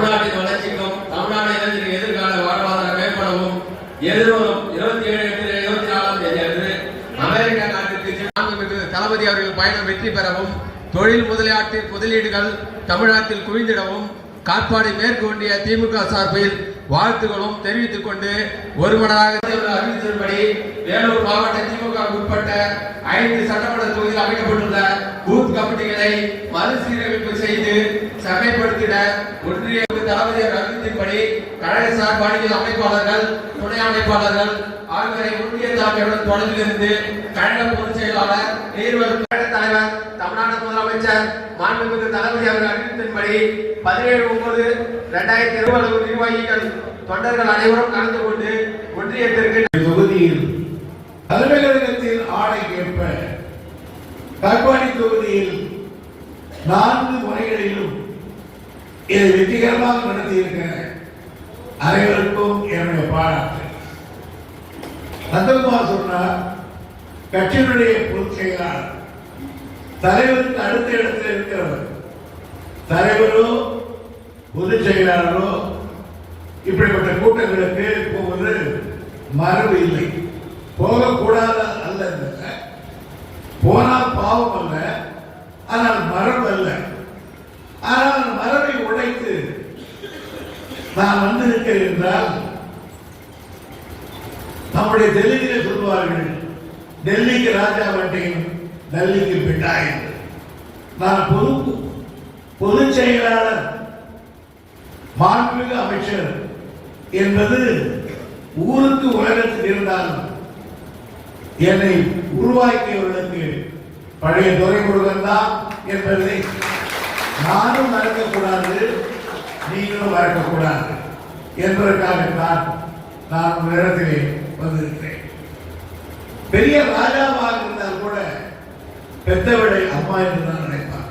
தமிழ்நாட்டின் வளர்ச்சிக்கும் தமிழ்நாடு இளைஞரின் எதிர்கால வாழ்வாதார மேம்படவும் எதிர்வரும் இருபத்தி ஏழு எட்டு இருபத்தி நாலாம் தேதி அன்று அமெரிக்கா நாட்டிற்கு தளபதி அவர்கள் பயணம் வெற்றி பெறவும் தொழில் முதலீட்டு முதலீடுகள் தமிழ்நாட்டில் குவிந்திடவும் காட்பாடி மேற்கு ஒன்றிய திமுக சார்பில் வாழ்த்துகளும் தெரிவித்துக் கொண்டு ஒருமனதாக அறிவித்தபடி வேலூர் மாவட்டத்தில் திமுக உட்பட்ட ஐந்து சட்டமன்ற தொகுதியில் அமைக்கப்பட்டுள்ள பூத் கமிட்டிகளை மறுசீரமைப்பு செய்து சகைப்படுத்திட ஒன்றிய தளபதி அறிவித்தின்படி கழக அமைப்பாளர்கள் துணை அமைப்பாளர்கள் ஆகியோரை ஒன்றிய தலைமையுடன் தொடர்பிலிருந்து கழக பொதுச் செயலாளர் நீர்வல் கழக தலைவர் தமிழ்நாடு முதலமைச்சர் மாண்புமிகு தளபதி அவர்கள் அறிவித்தின்படி பதினேழு ஒன்பது இரண்டாயிரத்தி இருபது நிர்வாகிகள் தொண்டர்கள் அனைவரும் கலந்து கொண்டு ஒன்றியத்திற்கு தொகுதியில் தலைமையகத்தில் ஆணைக்கேற்ப காட்பாடி தொகுதியில் நான்கு முறைகளிலும் இதை வெற்றிகரமாக நடத்தியிருக்கிற அனைவருக்கும் என்னுடைய பாராட்டு. ரத்தன்குமார் சொன்னார் கட்சியினுடைய பொதுச் செயலாளர் தலைவருக்கு அடுத்த இடத்தில் இருக்கிறவர் தலைவரோ பொதுச் செயலாளரோ இப்படிப்பட்ட கூட்டங்களுக்கு போவது மரபு இல்லை. போகக்கூடாத அல்ல இல்ல. போனால் பாவம் அல்ல ஆனால் மரபு அல்ல ஆனால் அந்த மரபை உடைத்து நான் வந்திருக்கிறேன் என்றால் நம்முடைய டெல்லியிலே சொல்வார்கள் டெல்லிக்கு ராஜா வட்டேன் டெல்லிக்கு பிட்டா என்று. நான் பொது பொதுச் செயலாளர் மாண்புமிகு அமைச்சர் என்பது ஊருக்கு உலகத்தில் இருந்தாலும் என்னை உருவாக்கியவர்களுக்கு பழைய துறைமுருகன் தான் என்பதை நானும் மறக்கக்கூடாது நீங்களும் மறக்கக்கூடாது என்பதற்காகத்தான் நான் ஒரு வந்திருக்கிறேன். பெரிய ராஜாவாக இருந்தால் கூட பெத்தவளை அம்மா என்று தான் நினைப்பார்.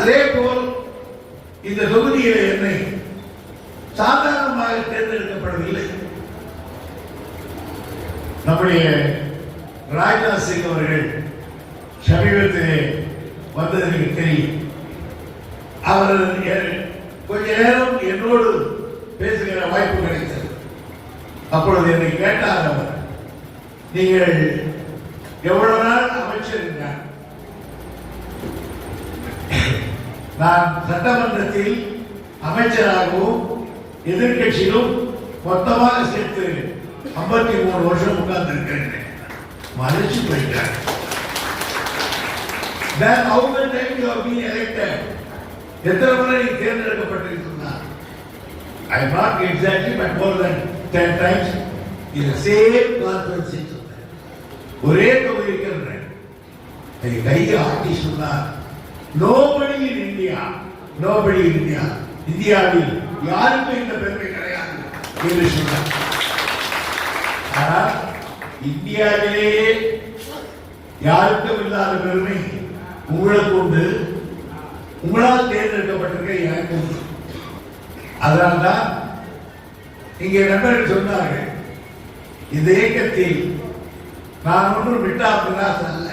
அதே போல் இந்த தொகுதியிலே என்னை சாதாரணமாக தேர்ந்தெடுக்கப்படவில்லை. நம்முடைய ராஜ்நாத் சிங் அவர்கள் சமீபத்திலே வந்தது எனக்கு தெரியும் அவர் கொஞ்ச நேரம் என்னோடு பேசுகிற வாய்ப்பு கிடைத்தது. அப்பொழுது என்னை கேட்டார் அவர் நீங்கள் எவ்வளவு நாள் அமைச்சர் நான் சட்டமன்றத்தில் அமைச்சராகவும் எதிர்கட்சியிலும் மொத்தமாக சேர்த்து ஐம்பத்தி மூணு வருஷம் உட்கார்ந்து இருக்கிறேன் மறைச்சு போயிட்டார் Then how many times you have been elected? எத்தனை முறை நீ தேர்ந்தெடுக்கப்பட்டிருக்கிறார் I am not exactly but more than 10 times in the same conference ஒரே தொகுதி இருக்கிறேன் கையை ஆட்டி சொன்னார். Nobody in India nobody in India இந்தியாவில் யாருக்கும் இந்த பெருமை கிடையாது என்று சொன்னார். ஆனால் இந்தியாவிலேயே யாருக்கும் இல்லாத பெருமை உங்களுக்கு உண்டு. உங்களால் தேர்ந்தெடுக்கப்பட்டிருக்க எனக்கு உண்டு. அதனால்தான் இங்கே நண்பர்கள் சொன்னார்கள் இந்த இயக்கத்தில் நான் ஒன்றும் விட்டா பிரகாசம் அல்ல.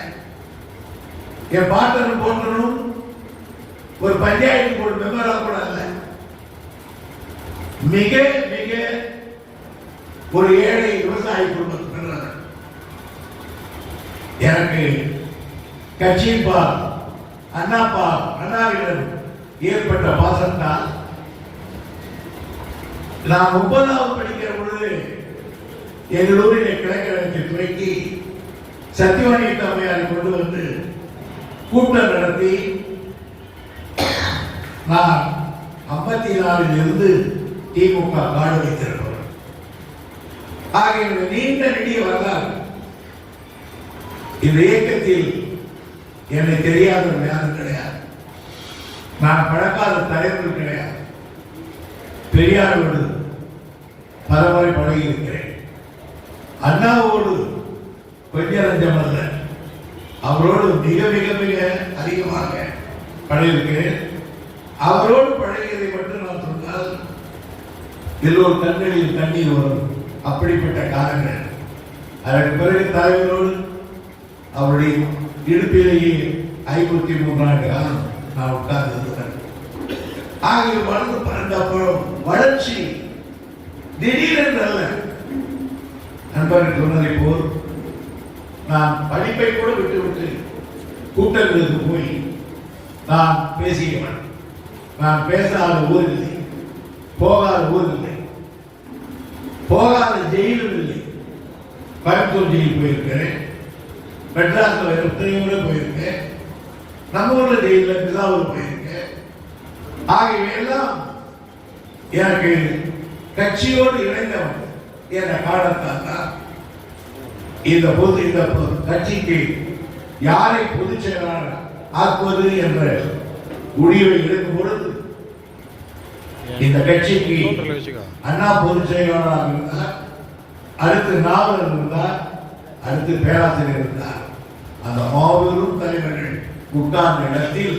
என் பாட்டனும் போன்றனும் ஒரு பஞ்சாயத்து போர்டு மெம்பரா கூட அல்ல. மிக மிக ஒரு ஏழை விவசாய குடும்பத்தில் பிறந்தவர் எனக்கு கட்சியின் அண்ணாப்பா அண்ணா அண்ணாவிடம் ஏற்பட்ட பாசத்தால் நான் ஒன்பதாவது படிக்கிற பொழுது எங்கள் ஊரில் கிழக்கிழக்கு துறைக்கு சத்தியவாணி அம்மையாரை கொண்டு வந்து கூட்டம் நடத்தி நான் ஐம்பத்தி நாலில் இருந்து திமுக காடு வைத்திருக்கிறோம். ஆகிய நீண்ட நெடிய வரலாறு இந்த இயக்கத்தில் என்னை தெரியாத யாரும் கிடையாது. நான் பழக்காத தலைவர்கள் கிடையாது. பெரியாரோடு பலமுறை பழகி இருக்கிறேன் அண்ணாவோடு கொஞ்சம் நஞ்சம் அல்ல அவரோடு மிக மிக மிக அதிகமாக பழகிருக்கிறேன் அவரோடு பழகியதை மட்டும் நான் சொன்னால் எல்லோரும் கண்களில் தண்ணீர் வரும். அப்படிப்பட்ட காலங்கள். அதற்கு பிறகு தலைவரோடு அவருடைய இடுப்பிலேயே ஐம்பத்தி மூன்று காலம் நான் உட்கார்ந்து ஆகிய வளர்ந்து அந்த வளர்ச்சி திடீரென்று அல்ல நண்பர்கள் சொன்னதை போல் நான் படிப்பை கூட விட்டுவிட்டு கூட்டங்களுக்கு போய் நான் பேசியவன். நான் பேசாத ஊர் இல்லை போகாத ஊர் இல்லை போகாத ஜெயிலும் இல்லை. கோயம்புத்தூர் ஜெயில் போயிருக்கிறேன் மெட்ராஸில் எத்தனையோ முறை போயிருக்கேன் நம்ம ஊரில் ஜெயிலில் பிதாவூர் போயிருக்கேன். ஆகியவையெல்லாம் எனக்கு கட்சியோடு இணைந்தவன். என்ற காரணத்தால் இந்த பொது இந்த கட்சிக்கு யாரை பொதுச் செயலாளர் ஆக்குவது என்ற முடிவை எடுக்கும் பொழுது இந்த கட்சிக்கு அண்ணா பொதுச் செயலாளராக இருந்தார் அடுத்து நாவலர் இருந்தார் அடுத்து பேராசிரியர் இருந்தார். அந்த மாபெரும் தலைவர்கள் உட்கார்ந்த இடத்தில்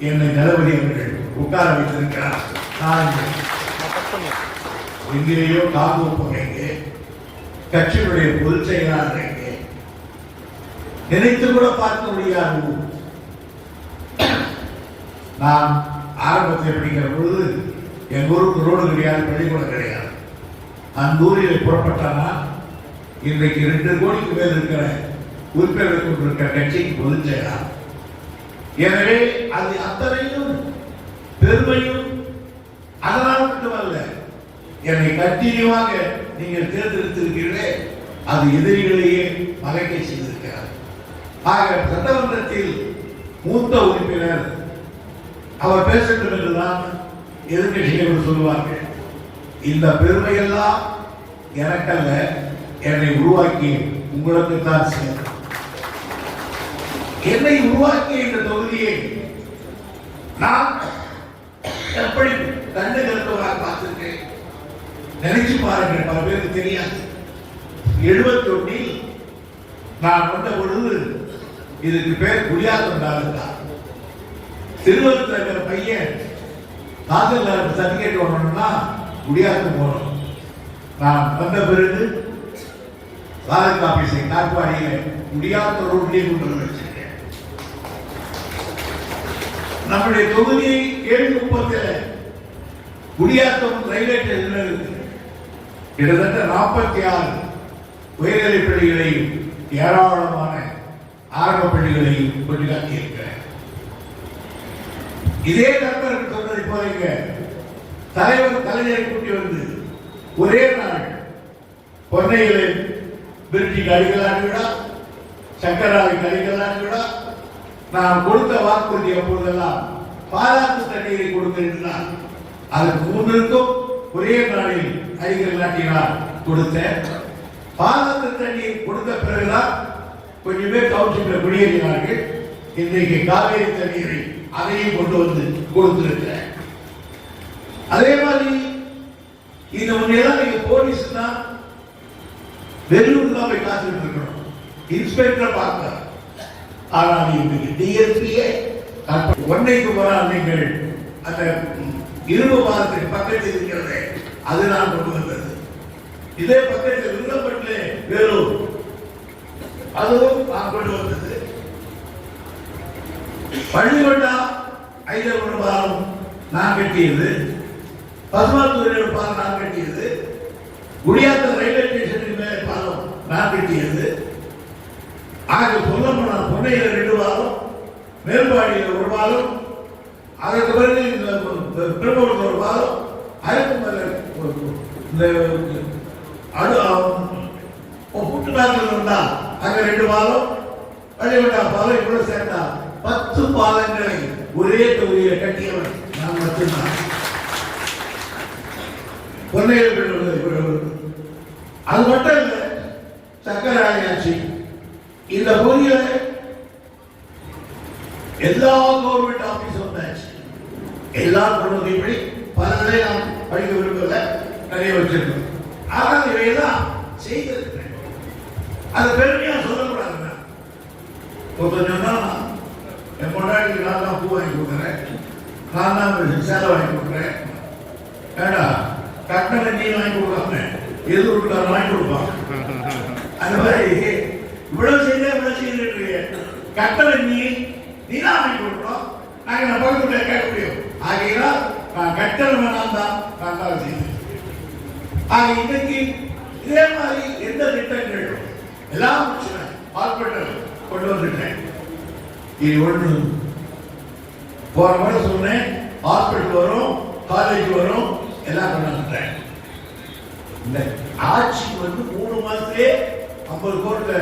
என்னை தளபதி அவர்கள் உட்கார வைத்திருக்கிறார். நான் எங்கேயோ காப்பு எங்கே கட்சியினுடைய பொதுச் செயலாளர் நினைத்து கூட பார்க்க முடியாது. நான் ஆரம்பத்தில் படிக்கிற பொழுது எங்க ஊருக்கு ரோடு கிடையாது பள்ளிக்கூடம் கிடையாது. அந்த ஊரில் புறப்பட்டானா? இன்றைக்கு ரெண்டு கோடிக்கு மேல் இருக்கிற உறுப்பினர்கள் கொண்டிருக்கிற கட்சிக்கு பொதுச் செயலாளர் எனவே அது அத்தனையும் பெருமையும் அதனால் மட்டுமல்ல என்னை கண்டினியூவாக நீங்கள் தேர்ந்தெடுத்திருக்கிறீர்களே அது எதிரிகளையே மறைக்க செய்திருக்கிறார். ஆக சட்டமன்றத்தில் மூத்த உறுப்பினர் அவர் பேசட்டும் என்றுதான் எதிர்கட்சிகள் சொல்லுவார்கள். இந்த பெருமையெல்லாம் எனக்கல்ல என்னை உருவாக்கி உங்களுக்கு தான் சேரும் என்னை உருவாக்கிய இந்த தொகுதியை நான் எப்படி கண்டு கருத்தவராக பார்த்திருக்கேன் நினைச்சு பாருங்கள் பல பேருக்கு தெரியாது. எழுபத்தி ஒன்னில் நான் வந்த பொழுது இதுக்கு பேர் குடியாத்தம் தாலுகா இருக்கிற பையன் தாசில்தார் சர்டிஃபிகேட் வரணும்னா குடியாத்தம் போகணும் நான் வந்த பிறகு தாலுகா ஆபீஸை நாற்பாடியில் குடியாத்த ரோட்லேயே கொண்டு வந்து வச்சிருக்கேன். நம்முடைய தொகுதியை ஏழு முப்பத்தில் குடியாத்தம் ரயில்வே ஸ்டேஷன் இருக்கு. கிட்டத்தட்ட நாற்பத்தி ஆறு உயர்நிலைப் பள்ளிகளையும் ஏராளமான ஆரம்ப பள்ளிகளையும் கொண்டு இருக்கிறேன் இதே நண்பர்கள் சொன்னதை போலங்க தலைவர் கலைஞரை கூட்டி வந்து ஒரே நாள் பொன்னையில் பிரிட்டிக்கு அடிக்கலான்னு விடா சக்கராவுக்கு அடிக்கலான்னு விடா நான் கொடுத்த வாக்குறுதி அப்பொழுதெல்லாம் பாராட்டு தண்ணீரை கொடுத்திருந்தார் அதற்கு முன்னிருக்கும் ஒரே நாளில் அடிக்கல் நாட்டினார் கொடுத்தேன். பாராட்டு தண்ணீர் கொடுத்த பிறகுதான் கொஞ்சம் பேர் கவுன்சிலில் குடியேறினார்கள் இன்றைக்கு காவேரி தண்ணீரை அதையும் கொண்டு வந்து கொடுத்திருக்கிறேன். அதே மாதிரி இந்த முன்னெல்லாம் நீங்க போலீஸ் தான் வெள்ளூர் தான் போய் காத்துட்டு இருக்கணும். இன்ஸ்பெக்டர் பார்க்க ஆனால் இன்னைக்கு டிஎஸ்பியே ஒன்னைக்கு போனால் நீங்கள் அந்த இரும்பு பாலத்தின் பக்கத்தில் அது நான் கொண்டு வந்தது இதே பக்கத்தில் விருந்தப்பட்டிலே வேலூர். அதுவும் நான் கொண்டு வந்தது. பள்ளிவண்டா ஐயர் பாலம் நான் கட்டியது. பசுமாத்தூரில் பாலம் நான் கட்டியது. குடியாத்த ரயில்வே ஸ்டேஷனின் மேலே பாலம் நான் கட்டியது. ஆக சொல்ல போனால் பொன்னையில் ரெண்டு பாலம் மேல்பாடியில் ஒரு பாலம் அதற்கு பிறகு இந்த ஒரு பாலம் அதுக்கு மேலே இந்த அடு புட்டு நாட்டில் இருந்தா அங்க ரெண்டு பாலம் பள்ளிவண்டா பாலம் இவ்வளவு சேர்ந்தா பத்து பாலங்களை ஒரே தொகுதியில் கட்டியவன் நான் மட்டும்தான். பொன்னையில் அது மட்டும் இல்லை சக்கராணி ஆட்சி இந்த பகுதியில எல்லா கவர்மெண்ட் ஆபீஸ் வந்தாச்சு. எல்லா கொள்கைப்படி பல நாம் நிறைய வச்சிருக்கோம். ஆனால் இவையெல்லாம் செய்திருக்கிறேன். அது பெருமையா சொல்லக்கூடாதுங்க. ஒருத்தர் சொன்னா என் கொண்டாடி நான் தான் பூ வாங்கி கொடுக்குறேன். நான் தான் சேலை வாங்கி கொடுக்குறேன். ஏடா கட்டணம் நீ வாங்கி கொடுக்காம எது கொடுக்காம வாங்கி கொடுப்பான்? அந்த மாதிரி இவ்வளவு செய்த இவ்வளவு செய்திருக்கிறீங்க கட்டளை நீ நீ தான் வாங்கி கொடுக்கணும். நாங்கள் நம்ம பக்கத்துல கேட்க முடியும்? ஆகையால் நான் கட்டளை வேணாம் தான் நான் தான் செய்யணும் ஆக இன்னைக்கு இதே மாதிரி எந்த திட்டங்கள் எல்லாம் முடிச்சிட்டேன் ஹாஸ்பிட்டல் கொண்டு வந்துட்டேன் இது ஒன்று போற முறை சொன்னேன் ஹாஸ்பிட்டல் வரும் காலேஜ் வரும் எல்லாம் கொண்டு வந்துட்டேன் இந்த ஆட்சி வந்து மூணு மாதத்திலே ஐம்பது கோட்ல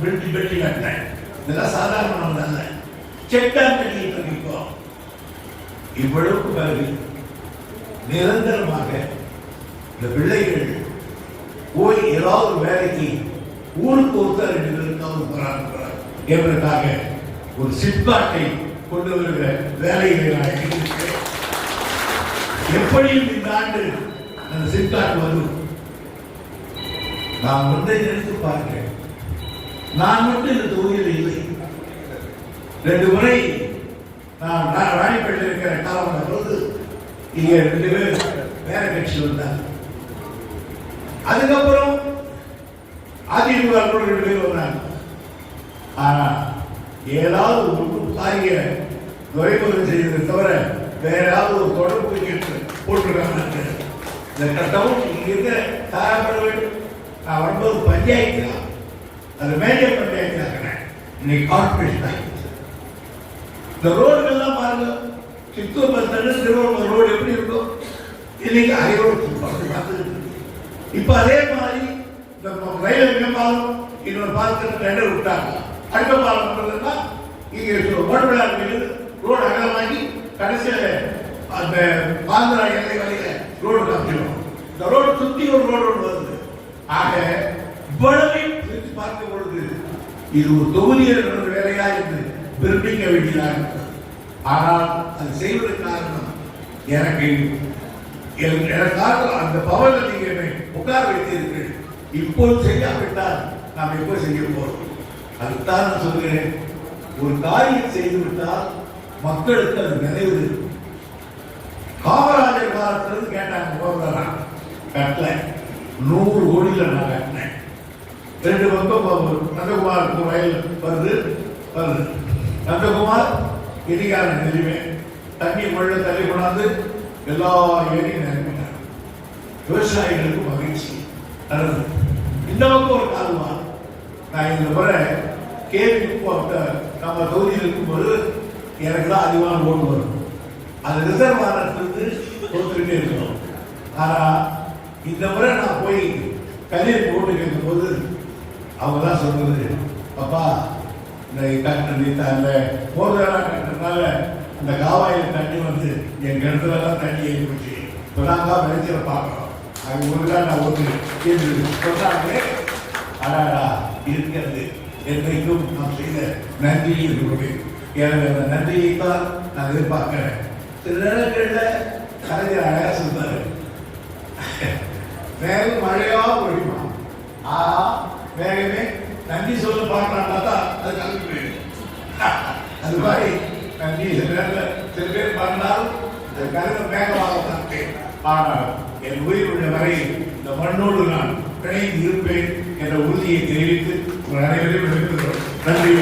வெட்டி பெட்டி கட்டினேன். இதெல்லாம் சாதாரணமானது அல்ல. செக் தான் கட்டிட்டு இருக்கோம் இவ்வளவுக்கு பிறகு நிரந்தரமாக இந்த பிள்ளைகள் போய் ஏதாவது வேலைக்கு ஊருக்கு ஒருத்தர் ரெண்டு பேருக்காவது போறாங்க என்பதற்காக ஒரு சிப்காட்டை கொண்டு வருகிற வேலையை நான் எடுத்திருக்கிறேன் எப்படியும் இந்த ஆண்டு அந்த சிப்காட் வரும். நான் ஒன்றை நினைத்து பார்க்கிறேன். நான் மட்டும் இந்த தொகுதியில் இல்லை. ரெண்டு முறை நான் ரா- ராணிப்பேட்டில் இருக்கிற காலம் வந்த பொழுது இங்கே ரெண்டு பேர் வேற கட்சி வந்தாங்க. அதுக்கப்புறம் அதிமுக கூட ரெண்டு பேர் வந்தாங்க ஆனா ஏதாவது ஒரு காரிய துறைமுகம் செய்ததை தவிர வேற ஏதாவது ஒரு தொடர்பு போட்டிருக்காங்க இந்த கட்டம் இங்கிருந்து தயாரப்பட வேண்டும். நான் வரும்போது பஞ்சாயத்து தான். அது மேஜர் பஞ்சாயத்து ஆகிறேன் இன்னைக்கு கார்பரேஷன் ஆகிடுச்சு இந்த ரோடுகள்லாம் பாருங்க. Chittoor bus stand Tiruvallur road எப்படி இருக்கும் இன்னைக்கு ஐரோடு பார்த்து இருக்கு. இப்ப அதே மாதிரி இந்த ரயில்வே மேம்பாலம் இன்னொரு பாலத்தில் டெண்டர் விட்டாங்க. அடுத்த பாலம் பண்றதுன்னா இங்க ஓட்டுவிழா ரோடு அகலமாக்கி கடைசியில் அந்த ஆந்திரா எல்லை வரையில ரோடு காமிச்சிடும் இந்த ரோடு சுத்தி ஒரு ரோடு ஒன்று வருது. ஆக இவ்வளவை பிரித்து பார்க்கும் பொழுது இது ஒரு தொகுதியில் வேலையா என்று விரும்பிக்க வேண்டியதாக இருக்கிறது ஆனால் அது செய்வதற்கு காரணம் எனக்கு எனக்கு எனக்காக அந்த பவனில் நீங்க புகார் வைத்தீர்கள் இப்போது செய்யாவிட்டால் நாம் எப்போ செய்ய போறோம்? அதுதான் நான் சொல்கிறேன் ஒரு காரியம் செய்துவிட்டால் மக்களுக்கு அது நினைவு காமராஜர் காலத்திலிருந்து கேட்டாங்க போகிறா கட்டல நூறு கோடியில் நான் கட்டினேன். ரெண்டு பக்கம் நந்தகுமார் வயல் வருது வருது. நந்தகுமார் எதிகார நிலைமை தண்ணி முள்ள தள்ளி கொண்டாந்து எல்லா ஏரியும் நிரம்பினார். விவசாயிகளுக்கு மகிழ்ச்சி ஒரு காரணமா நான் இந்த முறை கேள்வி நம்ம தொகுதியில் இருக்கும்போது எனக்கு தான் அதிகமான ஓட்டு வரும். அது ரிசர்வ் ஆனத்திலிருந்து கொடுத்துக்கிட்டே இருக்கணும். ஆனால் இந்த முறை நான் போய் கல்யாணம் ஓட்டு கேட்கும் போது அவங்க தான் சொன்னது அப்பா இந்த கட்டினது அந்த மோதலாம் கட்டினதுனால அந்த காவாயில் தண்ணி வந்து என் கிணத்துலலாம் தண்ணி ஏறி போச்சு. இப்போ நாங்கள் வெளிச்சில பார்க்குறோம் அது ஒருக்கா நான் ஒன்று என்று சொன்னாங்க அடாடா இருக்கிறது என்றைக்கும் நாம் செய்த நன்றியை இருக்கிறது எனவே அந்த நன்றியை தான் நான் எதிர்பார்க்கிறேன். சில நேரங்களில் கலைஞர் அழகாக சொல்றாரு மேலும் மழையா பொழியுமா? ஆ வேகமே நன்றி சொல்ல பார்க்கலாம் தான் அது கலந்து அது மாதிரி நன்றி சில நேரத்தில் சில பேர் பண்ணால் அது கலந்து வேகமாக தான் ஆனால் என் உயிர் உள்ள வரை இந்த மண்ணோடு நான் பிணைந்து இருப்பேன் என்ற உறுதியை தெரிவித்து உங்கள் அனைவரையும் நன்றி